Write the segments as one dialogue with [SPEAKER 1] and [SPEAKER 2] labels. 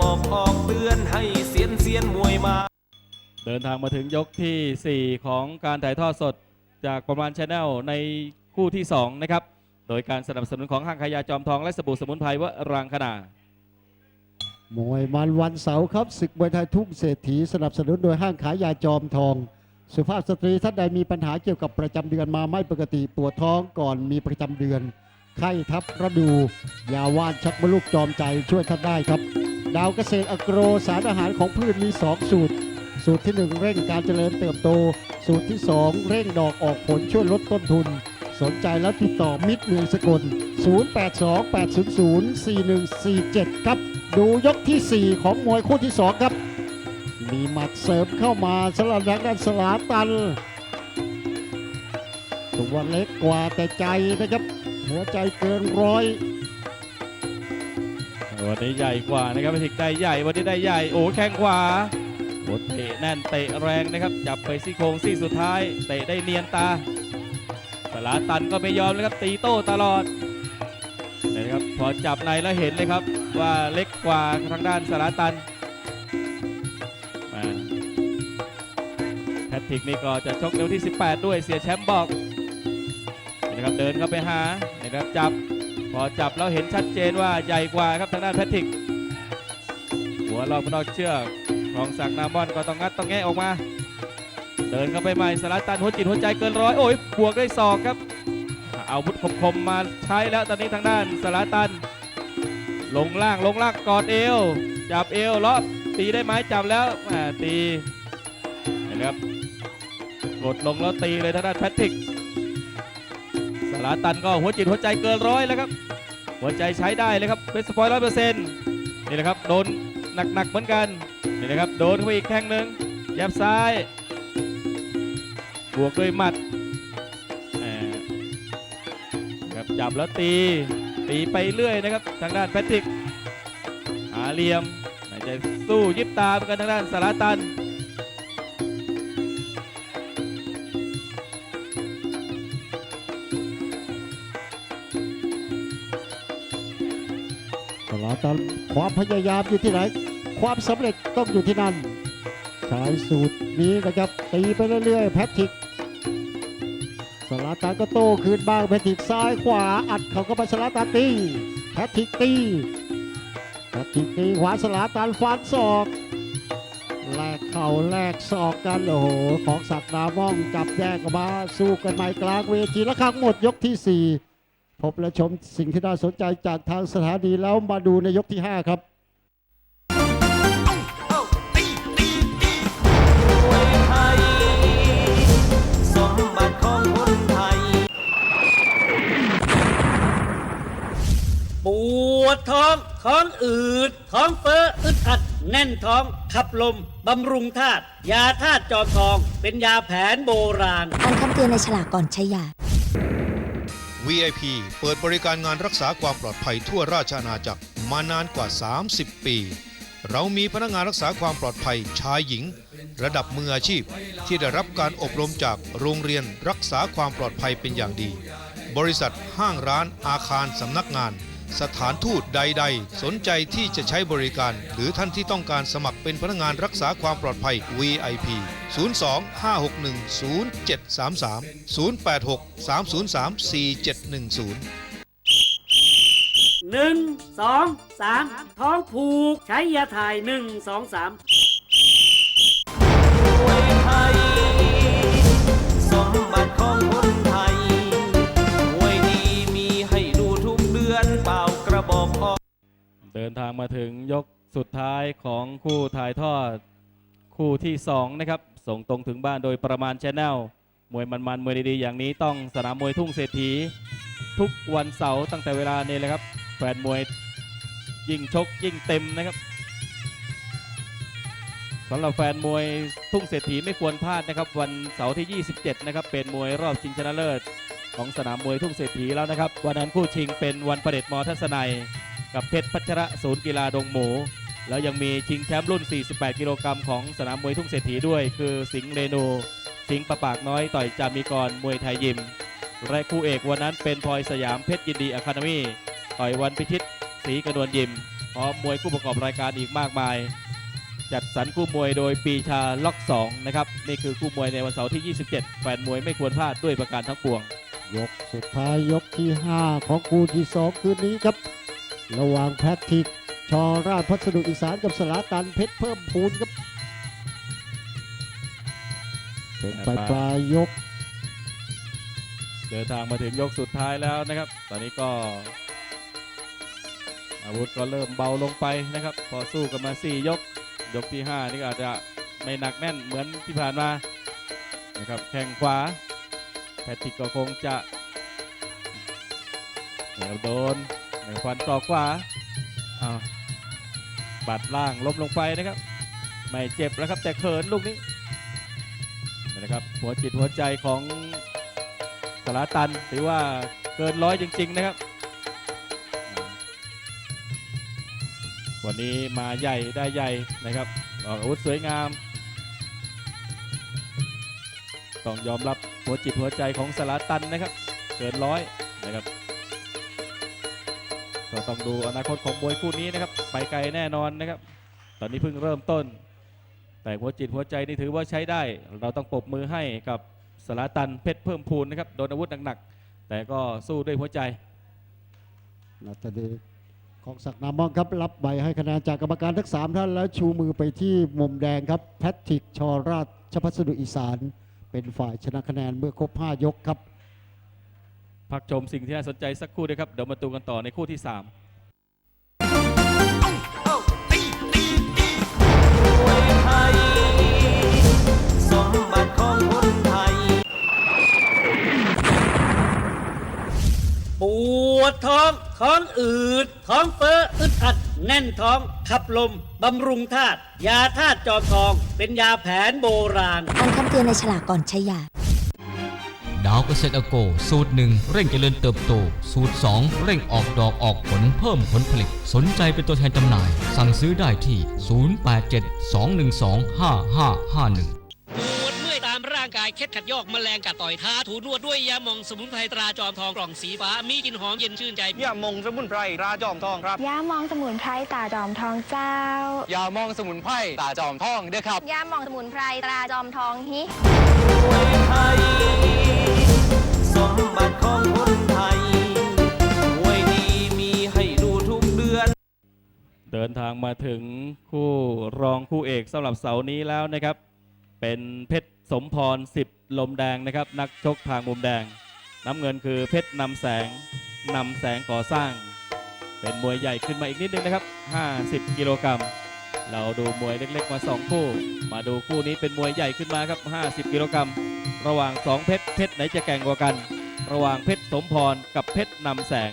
[SPEAKER 1] บอกออกเตือนให้เสียนเสียนมวยมา
[SPEAKER 2] เดินทางมาถึงยกทีสี่ 4 ของการถ่ายทอดสดจากประมาณชาแนลในคู่ที่ 2 นะครับ โดยการสนับสนุนของห้างขายยาจอมทองและสบู่สมุนไพรวรังคณา
[SPEAKER 3] มวยมันวันเสาร์ครับศึกมวยไทยทุ่งเศรษฐีสนับสนุนโดยห้างขายยาจอมทอง สุภาพสตรีท่านใดมีปัญหาเกี่ยวกับประจำเดือนมาไม่ปกติปวดท้องก่อนมีประจำเดือน ไข้ทับระดูยาว่านชักมดลูกจอมใจช่วยท่านได้ครับ ดาวเกษตรอโกรสารอาหารของพืชมี 2 สูตร สูตรที่ 1 เร่งการเจริญเติบโต สูตรที่ 2 เร่งดอกออกผลช่วยลดต้นทุน สนใจแล้วติดต่อมิตรเมืองสกล 0828004147 ครับ ดูยกทีสี่4 ของมวยคู่ที่ 2 ครับ มีหมัดเสริมเข้ามาสำหรับทางด้านสลาตันตัวเล็กกว่าแต่ใจนะครับ หัวใจเกินร้อย
[SPEAKER 2] วันนี้ใหญ่กว่านะครับพิทิกได้ใหญ่วันนี้ได้ใหญ่โอ้แข้งขวาโอ้เตะแน่นเตะแรงนะครับจับไปซี่โครงซี่สุดท้ายเตะได้เนียนตาสลาตันก็ไม่ยอมนะครับตีโต้ตลอดนะครับพอจับในแล้วเห็นเลยครับว่าเล็กกว่าทางด้านสลาตันแพทริกนี่ก็จะชกเร็วที่ 18 ด้วยเสียแชมป์บอกนะครับเดินเข้าไปหา ครับจับพอจับแล้วเห็นชัดเจนว่าใหญ่กว่าครับทางด้านแพทริก หัวเราพนอกเชือกของสักนามอนก็ต้องงัดต้องแงะออกมา เดินเข้าไปใหม่สลัดตันหัวจิตหัวใจเกินร้อยโอ้ยบวกด้วยศอกครับเอาวุธคมๆมาใช้แล้วตอนนี้ทางด้านสลัดตัน ลงล่างลงล่างกอดเอว จับเอวเลาะตีได้ไหมจับแล้วตีเห็นครับกดลงแล้วตีเลยทางด้านแพทริก สลาตันก็หัวจิตหัวใจเกินร้อยแล้วครับ หัวใจใช้ได้เลยครับเป็นสปอยร้อยเปอร์เซ็นต์นี่แหละครับโดนหนักๆเหมือนกันนี่นะครับโดนเข้าไปอีกแข้งหนึ่งยับซ้ายบวกด้วยหมัดครับจับแล้วตีตีไปเรื่อยนะครับ ทางด้านแพทริกหาเหลี่ยมไหนจะสู้ยิบตาเหมือนกันทางด้านสลาตัน
[SPEAKER 3] สลาตันความพยายามอยู่ที่ไหน ความสำเร็จต้องอยู่ที่นั่นใช้สูตรนี้นะครับตีไปเรื่อยๆแพทริกสลาตันก็โต้คืนบ้างแพทริกซ้ายขวาอัดเขาก็ไปสลาตันตีแพทริกตีแพทริกตีขวาสลาตันฟันศอกแลกเข่าแลกศอกกันโอ้โหของสักดามองจับแยกออกมาสู้กันใหม่กลางเวทีแล้วครั้งหมดยกที่สี่ บและชมสิ่งที่น่าสนใจจากทางสถานีแล้วมาดูในยกที่ 5 ครับ
[SPEAKER 1] มวยไทยสมบัติของคนไทย
[SPEAKER 4] ปวดท้อง ท้องอืด ท้องเฟ้ออึดอัด แน่นท้อง ขับลม บำรุงธาตุ ยาธาตุจอมทอง เป็นยาแผนโบราณ
[SPEAKER 5] อ่านคำเตือนในฉลากก่อนใช้ยา
[SPEAKER 6] VIP เปิดบริการงานรักษาความปลอดภัยทั่วราชอาณาจักรมานานกว่า 30 ปี เรามีพนักงานรักษาความปลอดภัยชายหญิง ระดับมืออาชีพที่ได้รับการอบรมจากโรงเรียนรักษาความปลอดภัยเป็นอย่างดี บริษัทห้างร้านอาคารสำนักงาน สถานทูตใด ๆ สนใจที่จะใช้บริการ หรือท่านที่ต้องการสมัครเป็นพนักงานรักษาความปลอดภัย VIP 02 561 0733 086 303 4710
[SPEAKER 4] หนึ่งสองสามท้องผูก ใช้ยาถ่ายหนึ่งสองสาม
[SPEAKER 1] บอกออก
[SPEAKER 2] เดินทางมาถึงยกสุดท้ายของคู่ถ่ายทอดคู่ที่ 2 นะครับ ส่งตรงถึงบ้านโดยประมาณชแนลมวยมันๆมวยดีๆ อย่างนี้ต้องสนามมวยทุ่งเศรษฐี ทุกวันเสาร์ตั้งแต่เวลานี้เลยครับ แฟนมวยยิ่งชกยิ่งเต็มนะครับสำหรับแฟนมวยทุ่งเศรษฐีไม่ควรพลาดนะครับ วันเสาร์ที่ 27 นะครับ เป็นมวยรอบชิงชนะเลิศ ของสนามมวยทุ่งเศรษฐีแล้วนะครับ วันนั้นคู่ชิงเป็นวันประเด็จมอทัศนัย กับเพชรพัชระศูนย์กีฬาดงหมู แล้วยังมีชิงแชมป์รุ่น 48 กิโลกรัมของสนามมวยทุ่งเศรษฐีด้วย คือสิงห์เรนู สิงห์ประปากน้อยต่อยจามีกรมวยไทยยิมและคู่เอกวันนั้นเป็นพลอยสยามเพชรยินดีอะคาเดมี่ต่อยวันพิชิตศรีกระนวลยิมพร้อมมวยคู่ประกอบรายการอีกมากมาย จัดสรรคู่มวยโดยปีชาล็อก2นะครับนี่คือคู่มวยในวันเสาร์ที่ 27 แฟนมวยไม่ควรพลาดด้วยประการทั้งปวง
[SPEAKER 3] ยกสุดท้ายยกที่ 5 ของคู่ที่ 2 คืนนี้ครับ ระหว่างแพทริกชอราชพัสดุอีสานกับสลาตันเพชรเพิ่มพูนครับ เป็นปลายปลายยก
[SPEAKER 2] เดินทางมาถึงยกสุดท้ายแล้วนะครับ ตอนนี้ก็ อาวุธก็เริ่มเบาลงไปนะครับ พอสู้กันมา 4 ยก ยกที่ 5 นี่ก็อาจจะไม่หนักแน่นเหมือนที่ผ่านมานะครับแข้งขวา แพทริกก็คงจะเดี๋ยวโดนเดี๋ยวฟันต่อกขวาอ้าวบัดล่างล้มลงไปนะครับ ไม่เจ็บแล้วครับแต่เขินลูกนี้นะครับหัวจิตหัวใจของสลาตันถือว่าเกินร้อยจริง ๆ นะครับ วันนี้มาใหญ่ได้ใหญ่นะครับออกอาวุธสวยงาม ต้องยอมรับหัวจิตหัวใจของสลาตันนะครับ เกินร้อยนะครับก็ต้องดูอนาคตของมวยคู่นี้นะครับ ไปไกลแน่นอนนะครับ ตอนนี้เพิ่งเริ่มต้น แต่หัวจิตหัวใจนี่ถือว่าใช้ได้ เราต้องปรบมือให้กับสลาตันเพชรเพิ่มพูนนะครับโดนอาวุธหนักๆแต่ก็สู้ด้วยหัวใจ
[SPEAKER 3] นาตาเดของศักดิ์นามองครับรับใบให้คะแนนจากกรรมการทั้งสามท่านแล้วชูมือไปที่มุมแดงครับแพทริกชอราชพัสดุอีสาน เป็นฝ่ายชนะคะแนนเมื่อครบ 5 ยกครับ
[SPEAKER 2] พักชมสิ่งที่น่าสนใจสักครู่ด้วยครับ เดี๋ยวมาดูกันต่อในคู่ที่3
[SPEAKER 1] ไทยสมบัติของคนไทย
[SPEAKER 4] ปวดท้องท้องอืดท้องเฟ้ออึดอัด แน่นท้องขับลม บำรุงธาตุยาธาตุจอมทอง เป็นยาแผนโบราณ
[SPEAKER 5] อ่านคำเตือนในฉลากก่อนใช้ยา
[SPEAKER 7] ดาวเกษตรโก สูตรหนึ่งเร่งเจริญเติบโต สูตร 2 เร่งออกดอกออกผลเพิ่มผลผลิต สนใจเป็นตัวแทนจำหน่าย สั่งซื้อได้ที่ 0872125551
[SPEAKER 8] เคล็ดขัดยอกแมลงกัดต่อยท้าถูนวดด้วยยาหมองสมุนไพรตราจอมทองกล่องสีฟ้ามีกลิ่นหอมเย็นชื่นใจ
[SPEAKER 9] ยามงสมุนไพรราจอมทองครับ
[SPEAKER 10] ย่ามองสมุนไพรตาจอมทองเจ้า
[SPEAKER 9] ยามองสมุนไพรตาจอมทองเด้อครับ
[SPEAKER 10] ย่ามองสมุนไพรตราจอมทองฮิ
[SPEAKER 1] ไทยสมบัติของคนไทยมวยดีมีให้ดูทุกเดือน
[SPEAKER 2] เดินทางมาถึงคู่รองคู่เอกสำหรับเสาร์นี้แล้วนะครับ เป็นเพชร สมพรสิบลมแดงนะครับ นักชกทางมุมแดง น้ำเงินคือเพชรนำแสงนำแสงก่อสร้าง เป็นมวยใหญ่ขึ้นมาอีกนิดนึงนะครับ 50 กิโลกรัมเราดูมวยเล็กๆมา 2 คู่ มาดูคู่นี้เป็นมวยใหญ่ขึ้นมาครับ 50 กิโลกรัมระหว่าง 2 เพชรเพชรไหนจะแก่งกว่ากัน ระหว่างเพชรสมพรกับเพชรนำแสง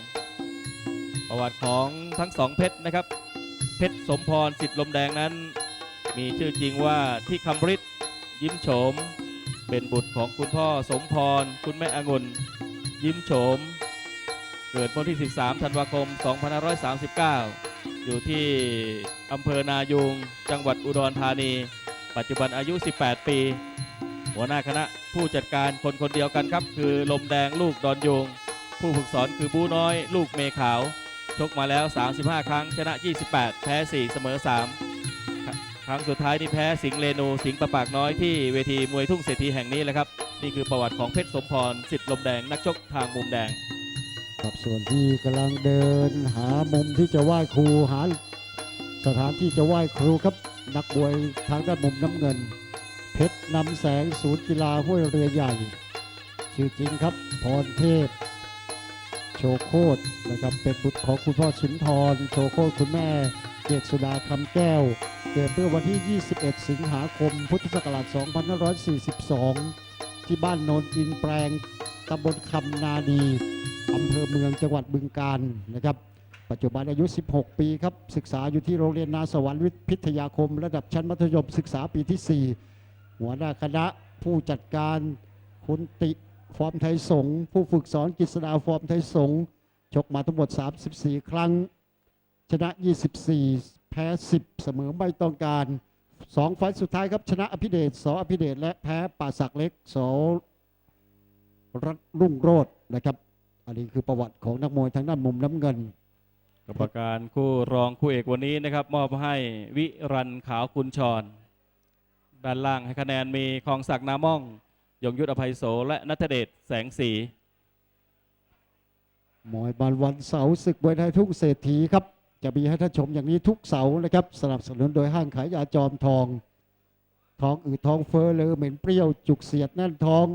[SPEAKER 2] ประวัติของทั้งสองเพชรนะครับ เพชรสมพรสิทธิ์ลมแดงนั้น มีชื่อจริงว่าที่คำริด ยิ้มโฉม เป็นบุตรของคุณพ่อสมพร คุณแม่องุ่นยิ้มโฉม เกิดวันที่ 13 ธันวาคม 2539 อยู่ที่อำเภอนายูงจังหวัดอุดรธานี ปัจจุบันอายุ 18 ปี หัวหน้าคณะผู้จัดการคนคนเดียวกันครับ คือลมแดงลูกดอนยูงผู้ฝึกสอนคือบูน้อย ลูกเมขาว ชกมาแล้ว 35 ครั้ง ชนะ 28 แพ้ 4 เสมอ 3 ครั้งสุดท้ายนี่แพ้สิงห์เรนูสิงห์ประปากน้อยที่เวทีมวยทุ่งเศรษฐีแห่งนี้แหละครับ นี่คือประวัติของเพชรสมพรสิทธิ์ลมแดงนักชกทางมุมแดง
[SPEAKER 3] ครับส่วนที่กำลังเดินหามุมที่จะไหว้ครูหาสถานที่จะไหว้ครูครับนักบวยทางด้านมุมน้ำเงิน เพชรนำแสงศูนย์กีฬาห้วยเรือใหญ่ ชื่อจริงครับพรเทพ โชโคตนะครับเป็นบุตรของคุณพ่อสุนทร โชโคตคุณแม่ เกศสุดาคำแก้ว เกิดเมื่อวันที่ 21 สิงหาคม พุทธศักราช 2542 ที่บ้านโนนอินแปลงตำบลคำนาดีอำเภอเมืองจังหวัดบึงกาฬนะครับ ปัจจุบันอายุ 16 ปีครับ ศึกษาอยู่ที่โรงเรียนนาสวรรค์วิทย์พิทยาคม ระดับชั้นมัธยมศึกษาปีที่ 4 หัวหน้าคณะผู้จัดการคุณติฟอร์มไทยสงผู้ฝึกสอนกฤษดาฟอร์มไทยสงชกมาทั้งหมด 34 ครั้ง ชนะ 24 แพ้ 10 เสมอไม่ต้องการสองไฟล์สุดท้ายครับ ชนะอภิเดชสออภิเดชและแพ้ป่าศักดิ์เล็กสอรัตรุ่งโรจน์นะครับ อันนี้คือประวัติของนักมวยทางด้านมุมน้ำเงิน
[SPEAKER 2] กรรมการคู่รองคู่เอกวันนี้นะครับ มอบให้วิรันขาวกุลชร ด้านล่างให้คะแนนมีคลองศักดิ์นาม่อง ยงยุทธอภัยโสและนัทเดชแสงสี
[SPEAKER 3] มวยบันวันเสาร์ศึกมวยไทยทุ่งเศรษฐีครับ จะมีให้ท่านชมอย่างนี้ทุกเสาร์นะครับ สนับสนุนโดยห้างขายยาจอมทอง ท้องอืดท้องเฟ้อเลยเหม็นเปรี้ยวจุกเสียดแน่นท้อง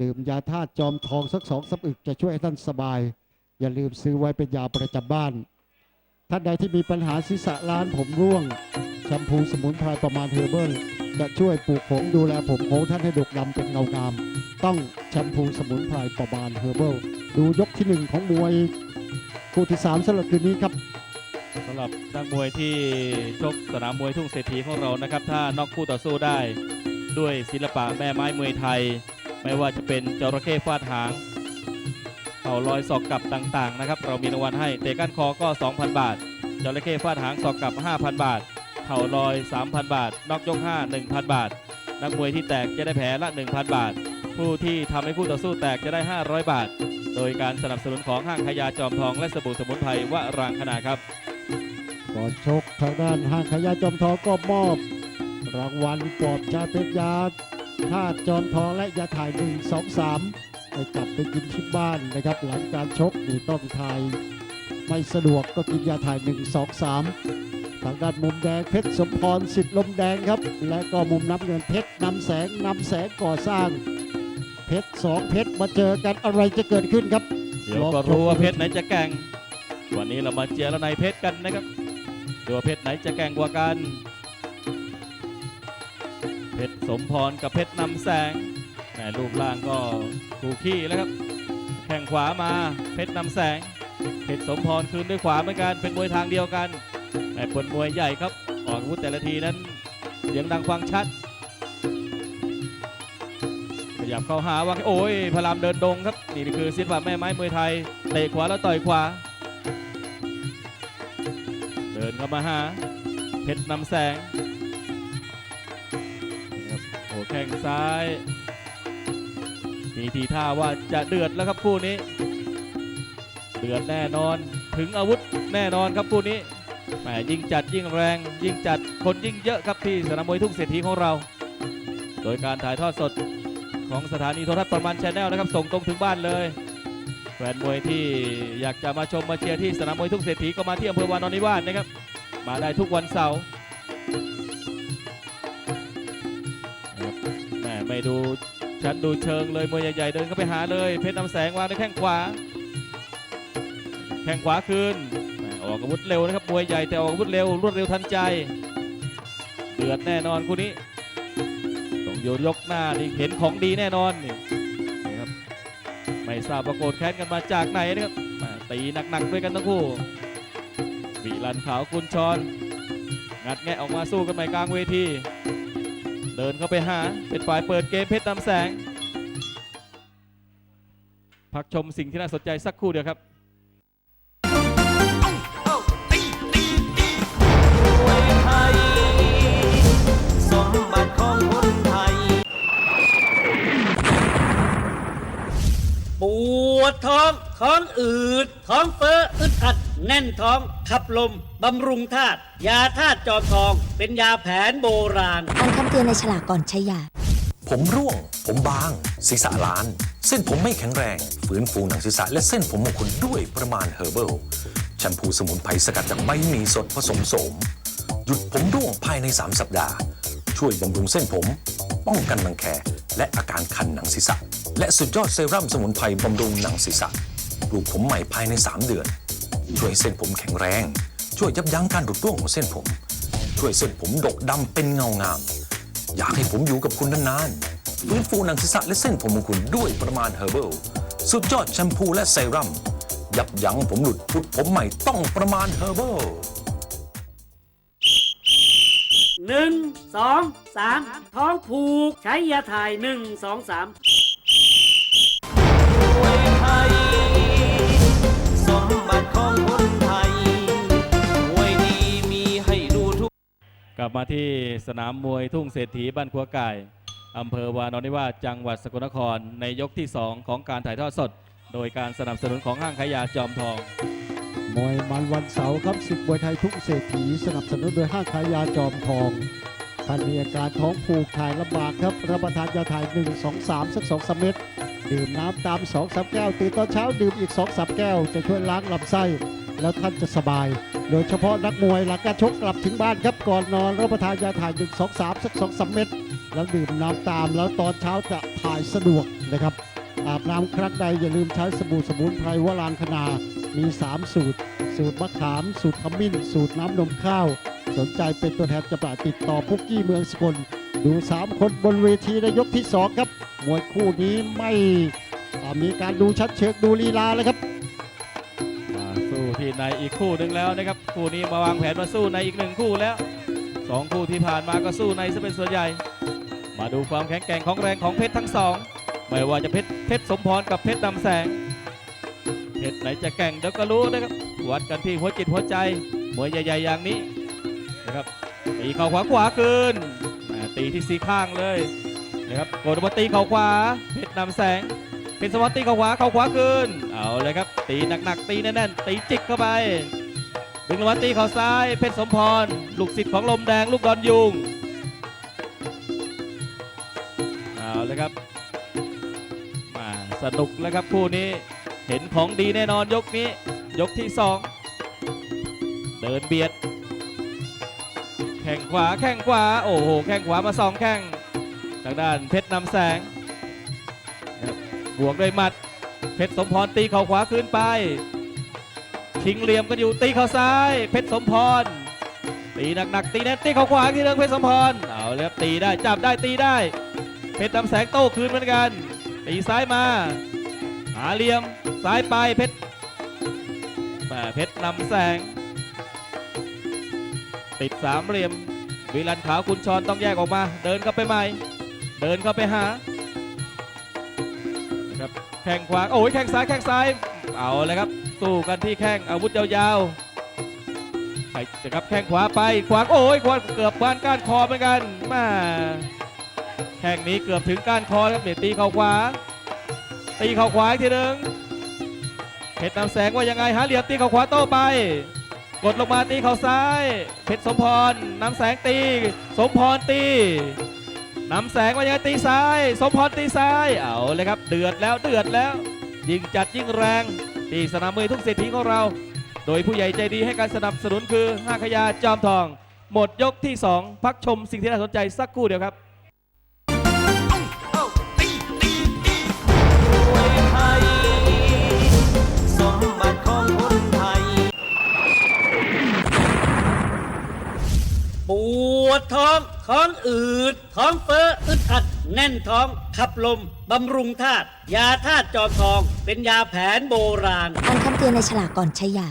[SPEAKER 3] ดื่มยาธาตุจอมทองสักสองสับอึกจะช่วยให้ท่านสบาย อย่าลืมซื้อไว้เป็นยาประจำบ้าน ท่านใดที่มีปัญหาศีรษะล้านผมร่วงแชมพูสมุนไพรประมาณเฮอร์เบิลจะช่วยปลูกผมดูแลผมของท่านให้ดกดำเป็นเงางาม ต้องแชมพูสมุนไพรประมาณเฮอร์เบิลดูยกที่หนึ่งของมวย คู่ที่สามสำหรับคืนนี้ครับ
[SPEAKER 2] หรับนักมวยที่ชกสนามมวยทุ่งเศรษฐีของเรานะครับ ถ้านอกคู่ต่อสู้ได้ ด้วยศิลปะแม่ไม้มวยไทย ไม่ว่าจะเป็นจระเข้ฟาดหางเข่าลอยศอกกลับต่างๆนะครับ เรามีรางวัลให้เตะก้านคอก็ 2,000 บาทจระเข้ฟาดหางศอกกลับ 5,000 บาท เข่าลอย 3,000 บาทนอกยก5 1,000 บาท นักมวยที่แตกจะได้แผลละ 1,000 บาท ผู้ที่ทำให้คู่ต่อสู้แตกจะได้ 500 บาท โดยการสนับสนุนของห้างขายาจอมทองและสบู่สมุนไพรวะรางคณาครับ
[SPEAKER 3] ก่อนชกทางด้านห้างขายยาจอมทองก็มอบ รางวัลปลอบใจเป็นยาธาตุจอมทองและยาถ่ายหนึ่งสองสามไปกลับไปกินที่บ้านนะครับ หลังการชกนี่ต้องถ่ายไม่สะดวกก็กินยาถ่ายหนึ่งสองสามทางด้านมุมแดงเพชรสมพรสิทธิ์ลมแดงครับ และก็มุมน้ำเงินเพชรนำแสงนำแสงก่อสร้าง เพชรสองเพชรมาเจอกันอะไรจะเกิดขึ้นครับ
[SPEAKER 2] เดี๋ยวก็รู้ว่าเพชรไหนจะแกร่งวันนี้เรามาเจียร์แล้วในเพชรกันนะครับ ดูว่าเพชรไหนจะแกร่งกว่ากัน เพชรสมพรกับเพชรนำแสงแหมรูปร่างก็ถูกขี้แล้วครับ แข่งขวามาเพชรนำแสง เพชรสมพรคืนด้วยขวาเหมือนกัน เป็นมวยทางเดียวกันแต่ผลมวยใหญ่ครับ ออกอาวุธแต่ละทีนั้นเสียงดังฟังชัด ขยับเข้าหาว่าโอ้ยพลามเดินดงครับ นี่คือศิลปะแม่ไม้มวยไทยเตะขวาแล้วต่อยขวา ดินเข้ามาหา เพชรนำแสงนะครับโอ้แข้งซ้าย มีทีท่าว่าจะเดือดแล้วครับคู่นี้ เดือดแน่นอนถึงอาวุธแน่นอนครับคู่นี้แหมยิ่งจัดยิ่งแรง ยิ่งจัดคนยิ่งเยอะครับที่สนามมวยทุ่งเศรษฐีของเรา โดยการถ่ายทอดสดของสถานีโทรทัศน์ประมาณชแนลนะครับ ส่งตรงถึงบ้านเลย แฟนมวยที่อยากจะมาชมมาเชียร์ที่สนามมวยทุ่งเศรษฐีก็มาที่อำเภอวานอนนิวาสนะครับ มาได้ทุกวันเสาร์นะครับแม่ไม่ดูชั้นดูเชิงเลยมวยใหญ่ๆเดินเข้าไปหาเลย เพชรนำแสงวางด้วยแข้งขวา แข้งขวาคืนออกอาวุธเร็วนะครับมวยใหญ่แต่ออกอาวุธเร็วรวดเร็วทันใจ เดือดแน่นอนคู่นี้ต้องโยนยกหน้านี่เห็นของดีแน่นอนนี่ ไม่ทราบว่าโกรธแค้นกันมาจากไหนนะครับตีหนักๆด้วยกันทั้งคู่วิรันขาวกุณชอนงัดแงะออกมาสู้กันใหม่กลางเวที เดินเข้าไปหาเป็นฝ่ายเปิดเกมเพชรนำแสง พักชมสิ่งที่น่าสนใจสักครู่เดียวครับ
[SPEAKER 4] ปวดท้อง ท้องอืด ท้องเฟ้ออึดอัด แน่นท้อง ขับลม บำรุงธาตุ ยาธาตุจอมทอง เป็นยาแผนโบราณ
[SPEAKER 5] อ่านคำเตือนในฉลากก่อนใช้ยา
[SPEAKER 11] ผมร่วง ผมบาง ศีรษะล้าน เส้นผมไม่แข็งแรง ฟื้นฟูหนังศีรษะและเส้นผมของคุณด้วยประมาณเฮอร์เบิลแชมพูสมุนไพรสกัดจากใบหมี่สดผสมโสม หยุดผมร่วงภายใน 3 สัปดาห์ ช่วยบำรุงเส้นผม ป้องกันรังแคและอาการคันหนังศีรษะ และสุดยอดเซรั่มสมุนไพรบำรุงหนังศีรษะปลูกผมใหม่ภายใน 3 เดือน ช่วยให้เส้นผมแข็งแรง ช่วยยับยั้งการหลุดร่วงของเส้นผม ช่วยเส้นผมดกดำเป็นเงางาม อยากให้ผมอยู่กับคุณนานๆฟื้นฟูหนังศีรษะและเส้นผมของคุณด้วยประมาณเฮอร์เบิลสุดยอดแชมพูและเซรั่มยับยั้งผมหลุดพุดผมใหม่ต้องประมาณเฮอร์เบิล
[SPEAKER 4] หนึ่งสองสามท้องผูก ใช้ยาถ่ายหนึ่งสองสาม
[SPEAKER 1] บมา
[SPEAKER 2] ที่สนามมวยทุ่งเศรษฐีบ้านขัวไก่อำเภอวานอนิวาสจังหวัดสกลนคร ในยกที่ 2 ของการถ่ายทอดสด โดยการสนับสนุนของห้างขายยาจอมทอง
[SPEAKER 3] มวยมันวันเสาร์ครับศึกมวยไทยทุกเศรษฐีสนับสนุนโดยห้างขายยาจอมทองท่านมีอาการท้องผูกถ่ายลำบากครับรับประทานยาถ่าย 1 2 3 สัก2 3เม็ดดื่มน้ำตาม2 3แก้วตื่นตอนเช้าดื่มอีก 2 3 แก้ว จะช่วยล้างลำไส้ แล้วท่านจะสบาย โดยเฉพาะนักมวยหลังการชกกลับถึงบ้านครับก่อนนอนรับประทานยาถ่าย1 2 3สัก2 3เม็ดแล้วดื่มน้ำตามแล้วตอนเช้าจะถ่ายสะดวกนะครับอาบน้ำครั้งใดอย่าลืมใช้สบู่สมุนไพรวรางคณา มี 3 สูตร สูตรมะขาม สูตรขมิ้น สูตรน้ำนมข้าว สนใจเป็นตัวแทนจำหน่ายติดต่อพุกกี้เมืองสกลดู 3 คนบนเวทีในยกที่ 2 ครับ มวยคู่นี้ไม่มีการดูชัดเชิงดูลีลาเลยครับ
[SPEAKER 2] ในอีกคู่หนึ่งแล้วนะครับคู่นี้มาวางแผนมาสู้ในอีกหนึ่งคู่แล้วสองคู่ที่ผ่านมาก็สู้ในซะเป็นส่วนใหญ่ มาดูความแข็งแกร่งของแรงของเพชรทั้งสองไม่ว่าจะเพชรเพชรสมพรกับเพชรดำแสงเพชรไหนจะแก่งเดี๋ยวก็รู้นะครับวัดกันที่หัวจิตหัวใจมวยใหญ่ ๆ อย่างนี้นะครับตีเข่าขวาขวาคืนตีที่สีข้างเลยนะครับโกดมาตีเข่าขวาเพชรดำแสงเป็นสวัสดีเข่าขวาเข่าขวาคืน เอาเลยครับ ตีหนักๆตีแน่นๆตีจิกเข้าไป ดึงลงมาตีเข่าซ้ายเพชรสมพร ลูกศิษย์ของลมแดงลูกดอนยุงเอาเลยครับมาสนุกแล้วครับคู่นี้เห็นของดีแน่นอนยกนี้ ยกที่สองเดินเบียด แข้งขวาแข้งขวาโอ้โหแข้งขวามาสองแข้งทางด้านเพชรนำแสงบวกด้วยหมัด เพชรสมพรตีเข่าขวาคืนไป ชิงเหลี่ยมกันอยู่ตีเข่าซ้าย เพชรสมพรตีหนักๆตีแน่ตีเข่าขวาที่เรื่องเพชรสมพรเอาเลยครับตีได้จับได้ตีได้ เพชรดำแสงโต้คืนเหมือนกัน ตีซ้ายมาหาเหลี่ยมซ้ายไปเพชรแหม่เพชรนำแสง ติดสามเหลี่ยมวิลันขาวคุณชรต้องแยกออกมา เดินเข้าไปใหม่ เดินเข้าไปหา ข้งขวาโอ้ยแข้งซ้ายแข้งซ้าย เอาเลยครับ สู้กันที่แข้งอาวุธยาวๆไปนะครับแข้งขวาไปขวาโอ้ยขวาเกือบบ้านก้านคอเหมือนกันมาแข้งนี้เกือบถึงก้านคอครับเดี๋ยวตีเข่าขวา ตีเข่าขวาอีกทีหนึ่งเพชรนำแสงว่ายังไงหาเหลี่ยมตีเข่าขวาโต้ไป กดลงมาตีเข่าซ้าย เพชรสมพรนำแสงตี สมพรตี นำแสงว่ายังไงตีซ้าย สมพรตีซ้าย เอาเลยครับ เดือดแล้วเดือดแล้ว ยิ่งจัดยิ่งแรงที่สนามมวยทุกเศรษฐีของเรา โดยผู้ใหญ่ใจดีให้การสนับสนุนคือห้าขยาจอมทอง หมดยกที่ 2 พักชมสิ่งที่น่าสนใจสักครู่เดียวครับ
[SPEAKER 4] ปวดท้อง ท้องอืด ท้องเฟ้ออึดอัด แน่นท้อง ขับลม บำรุงธาตุ ยาธาตุจอมทอง เป็นยาแผนโบราณ
[SPEAKER 5] อ่านคำเตือนในฉลากก่อนใช้ยา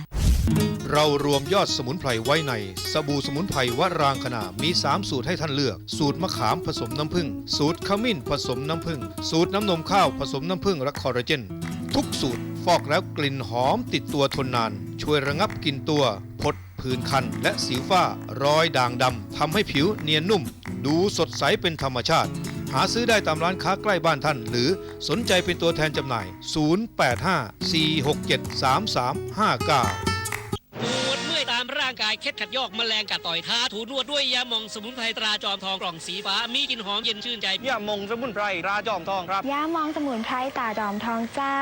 [SPEAKER 6] เรารวมยอดสมุนไพรไว้ใน สบู่สมุนไพรวรางคณามี 3 สูตรให้ท่านเลือก สูตรมะขามผสมน้ำผึ้ง สูตรขมิ้นผสมน้ำผึ้ง สูตรน้ำนมข้าวผสมน้ำผึ้งและคอลลาเจน ทุกสูตรฟอกแล้วกลิ่นหอมติดตัวทนนาน ช่วยระงับกลิ่นตัว พด ผื่นคันและสิวฝ้ารอยด่างดำทำให้ผิวเนียนนุ่ม ดูสดใสเป็นธรรมชาติ หาซื้อได้ตามร้านค้าใกล้บ้านท่าน หรือสนใจเป็นตัวแทนจำหน่าย 0854673359
[SPEAKER 8] อยตามร่างกายเคล็ดขัดยอกแมลงกัดต่อยท้าถูนวดด้วยยาหมองสมุนไพรตราจอมทองกล่องสีฟ้ามีกลิ่นหอมเย็นชื่นใจ
[SPEAKER 9] ย่ามองสมุนไพรราจอมทองครับ
[SPEAKER 10] ย่ามองสมุนไพรตาจอมทองเจ้า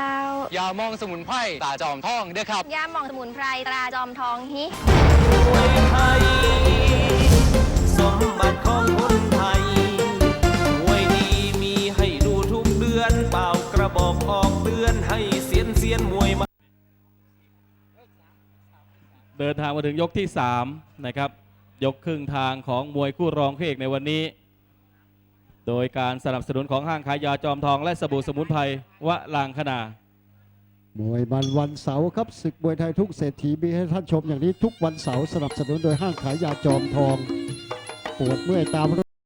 [SPEAKER 9] ยามองสมุนไพรตาจอมทองเด้อครับ
[SPEAKER 10] ย่ามองสมุนไพรตราจอมทองฮิ
[SPEAKER 1] มวยไทยสมบัติของคนไทยมวยดีมีให้ดูทุกเดือนเป่ากระบอกออกเดือนให้เสียนเสียนมวยมา
[SPEAKER 2] เดินทางมาถึงยกที่3นะครับยกครึ่งทางของมวยคู่รองคู่เอกในวันนี้ โดยการสนับสนุนของห้างขายยาจอมทองและสบู่สมุนไพรวะลางคณา
[SPEAKER 3] มวยมันวันเสาร์ครับศึกมวยไทยทุกเศรษฐีมีให้ท่านชมอย่างนี้ทุกวันเสาร์สนับสนุนโดยห้างขายยาจอมทอง ปวดเมื่อยตาม